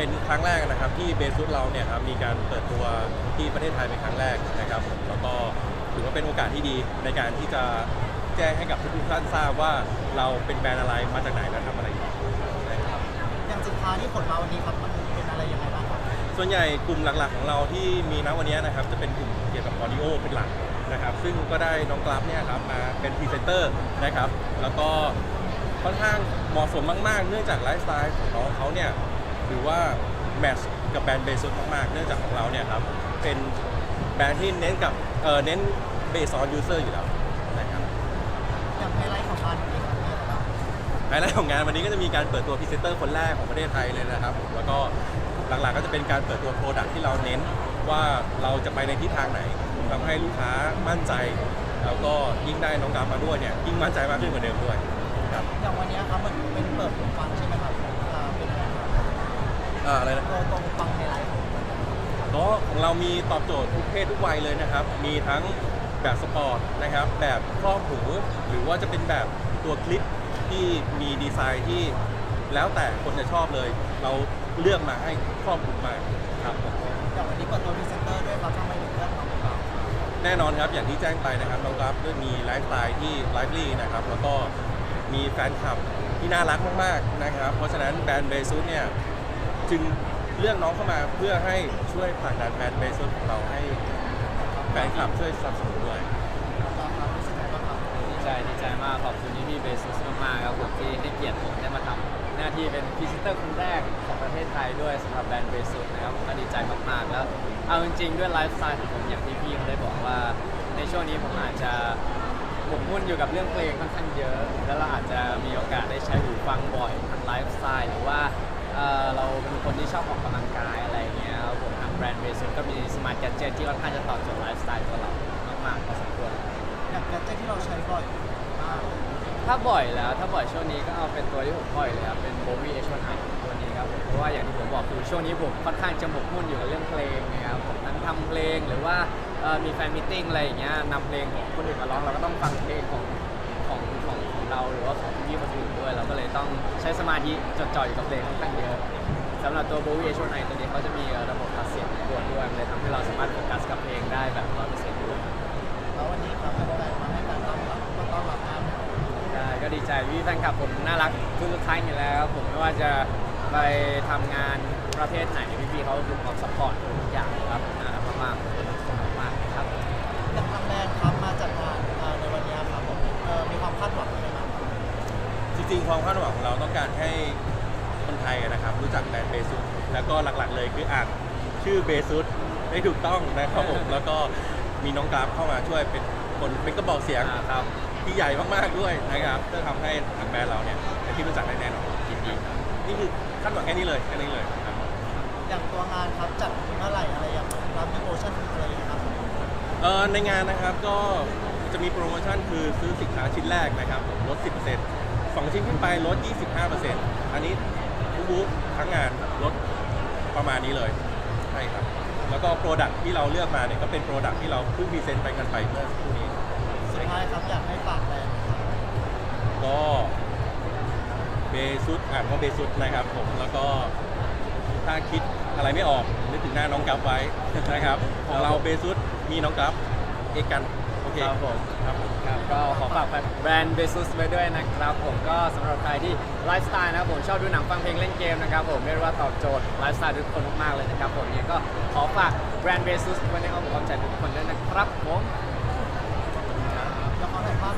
เป็นครั้งแรกนะครับที่เบสุดเราเนี่ยครับมีการเปิดตัวที่ประเทศไทยเป็นครั้งแรกนะครับผมแล้วก็ถือว่าเป็นโอกาสที่ดีในการที่จะแจ้งให้กับทุกๆท่านทราบว่าเราเป็นแบรนด์อะไรมาจากไหนและทำอะไรอยู่นะครับ อย่างสินค้าที่ขนมาวันนี้ครับมันเป็นอะไรยังไงบ้างครับส่วนใหญ่กลุ่มหลักๆของเราที่มีณวันนี้นะครับจะเป็นกลุ่มเกี่ยวกับออดิโอเป็นหลักนะครับ ซึ่งก็ได้น้องกราฟเนี่ยครับมาเป็นพรีเซนเตอร์นะครับ แล้วก็ค่อนข้างเหมาะสมมาก ๆ เนื่องจากไลฟ์สไตล์ของน้องเขาเนี่ย ถือว่าแมทช์กับแบรนด์เบสุดมากๆ เนื่องจากของเราเนี่ยครับเป็นแบรนด์ที่เน้นกับเออเน้นเบสออนยูเซอร์อยู่แล้วนะครับอย่างไฮไลท์ของงานวันนี้ครับมีอะไรบ้างไฮไลท์ของงานวันนี้ก็จะมีการเปิดตัวพรีเซนเตอร์คนแรกของประเทศไทยเลยนะครับผมแล้วก็หลักๆก็จะเป็นการเปิดตัวโปรดักที่เราเน้นว่าเราจะไปในทิศทางไหนทำให้ลูกค้ามั่นใจ แล้วก็ยิ่งได้น้องกราฟมาด้วยเนี่ยยิ่งมั่นใจมากขึ้นกว่าเดิมด้วยครับอย่างวันนี้ครับมันเป็นเปิดหูฟังใช่ไหมครับ อ่าอะไรนะ ตัวตัวหูฟังไฮไลท์ของมันก็ของเรามีตอบโจทย์ทุกเพศทุกวัยเลยนะครับ มีทั้งแบบสปอร์ตนะครับ แบบครอบหู หรือว่าจะเป็นแบบตัวคลิปที่มีดีไซน์ที่แล้วแต่คนจะชอบเลย เราเลือกมาให้ครอบคลุมมากครับผมอย่างวันนี้เปิดตัวพรีเซนเตอร์ด้วยครับทำไมถึงเลือกน้องกราฟแน่นอนครับอย่างที่แจ้งไปนะครับน้องกราฟด้วยมีไลฟ์สไตล์ที่ไลฟ์ลี่นะครับแล้วก็มีแฟนคลับที่น่ารักมากๆนะครับ เพราะฉะนั้นแบรนด์เบซูเนี่ย จึงเลื่อกน้องเข้ามาเพื่อให้ช่วยผลักดันแบนด์เบซูของเราให้แฟนคลับช่วยสนับสนุนด้วย ดีใจดีใจมากขอบคุณที่พี่เบสุสมากๆครับผมที่ให้เกียรติผมได้มาทำหน้าที่เป็นพรีเซนเตอร์คนแรกของประเทศไทยด้วยสำหรับแบรนด์เบสุนะครับผมก็ดีใจมากๆแล้ว เอาจริงๆด้วยไลฟ์สไตล์ของผมอย่างที่พี่เขาได้บอกว่า ในช่วงนี้ผมอาจจะหมกมุ่นอยู่กับเรื่องเพลงค่อนข้างเยอะ แล้วเราอาจจะมีโอกาส ชอบออกกำลังกายอะไรเงี้ยครับผมทางแบรนด์เบสุสก็มีสมาร์ทแกจเจตที่ค่อนข้างจะตอบโจทย์ไลฟ์สไตล์ตัวเรามากๆพอสมควรอย่างแกดเจตที่เราใช้บ่อยมากถ้าบ่อยแล้วถ้าบ่อยช่วงนี้ก็เอาเป็นตัวที่ผมบ่อยเลยครับเป็น b o w i H1i ตัวนี้ครับผมเพราะว่าอย่างที่ผมบอกคือช่วงนี้ผมค่อนข้างจะหมกมุ่นอยู่กับเรื่องเพลงนะครับผมทั้งทำเพลงหรือว่ามีแฟนมิทติ้งอะไรอย่างเงี้ยนำเพลงของคนอื่นมาร้องเราก็ต้องฟังเพลงของของของของเราหรือว่าของพี่คนอื่นด้วย เราก็เลยต้องใช้สมาธิจดจ่ออยู่กับเพลงค่อนข้างเยอะ สำหรับตัว b o w i H1i ตัวนี้เขาจะมีระบบตัดเสียงของตัวด้วยมันเลยทำให้เราสามารถโฟกัสกับเพลงได้แบบ100%ด้วยแล้ววันนี้ครับแฟนๆมาให้การต้อนรับก็ต้อนรับงานได้ก็ดีใจพี่แฟนคลับผมน่ารักทุกๆท่านอยู่แล้วครับผมไม่ว่าจะไปทำงานประเภทไหนพี่ๆเขาคือความสปอร์ตทุกอย่างครับน่ารักมากๆมากๆครับอย่างทางแบรนด์ครับมาจัดงานเอ่อในวันนี้ครับผมเอ่อมีความคาดหวังอะไรบ้างครับจริงๆความคาดหวังของเราต้องการให้ คนไทยนะครับ รู้จักแบรนด์เบซุสแล้วก็หลักๆเลยคืออ่านชื่อเบซุสได้ถูกต้องนะครับผมแล้วก็มีน้องกราฟเข้ามาช่วยเป็นคนเป็นกระบอกเสียงอ่าครับที่ใหญ่มากๆด้วยนะครับเพื่อทำให้ทางแบรนด์เราเนี่ยเป็นที่รู้จักได้แน่นอนยินดีครับนี่คือคาดหวังแค่นี้เลยแค่นี้เลยครับอย่างตัวงานครับจัดเมื่อไหร่อะไรอย่างไรรับมีโปรโมชั่นอะไรอย่างเงี้ยครับเอ่อในงานนะครับก็จะมีโปรโมชั่นคือซื้อสินค้าชิ้นแรกนะครับผมลด 10%สองชิ้นขึ้นไปลด 25%อันนี้ ทุกบูธทั้งงานลดประมาณนี้เลยใช่ครับ แล้วก็โปรดักที่เราเลือกมาเนี่ยก็เป็นโปรดักที่เราเพิ่งพรีเซนต์ไปกันไปเมื่อสักครู่นี้สุดท้ายครับอยากให้ฝากแบรนด์นะครับก็เบซุดอ่านว่าเบซุดนะครับผมแล้วก็ถ้าคิดอะไรไม่ออกนึกถึงหน้าน้องกัฟไว้นะครับของเราเบซุดมีน้องกัฟเอกกันโอ คครับผมครับผมครับก็ขอฝากแบรนด์เบซูสไปด้วยนะครับผมก็สำหรับใครที่ไลฟ์สไตล์นะครับผมชอบดูหนังฟังเพลงเล่นเกมนะครับผมเรียว่าตอบโจทย์ไลฟ์สไตล์ทุกคนมากๆเลยนะครับผมเนี่ยก็ขอฝากแบรนด์เบซูสไว้ในอ้อมความใจทุกคนด้วยนะครับผมแล้วขอถ่ายภาพ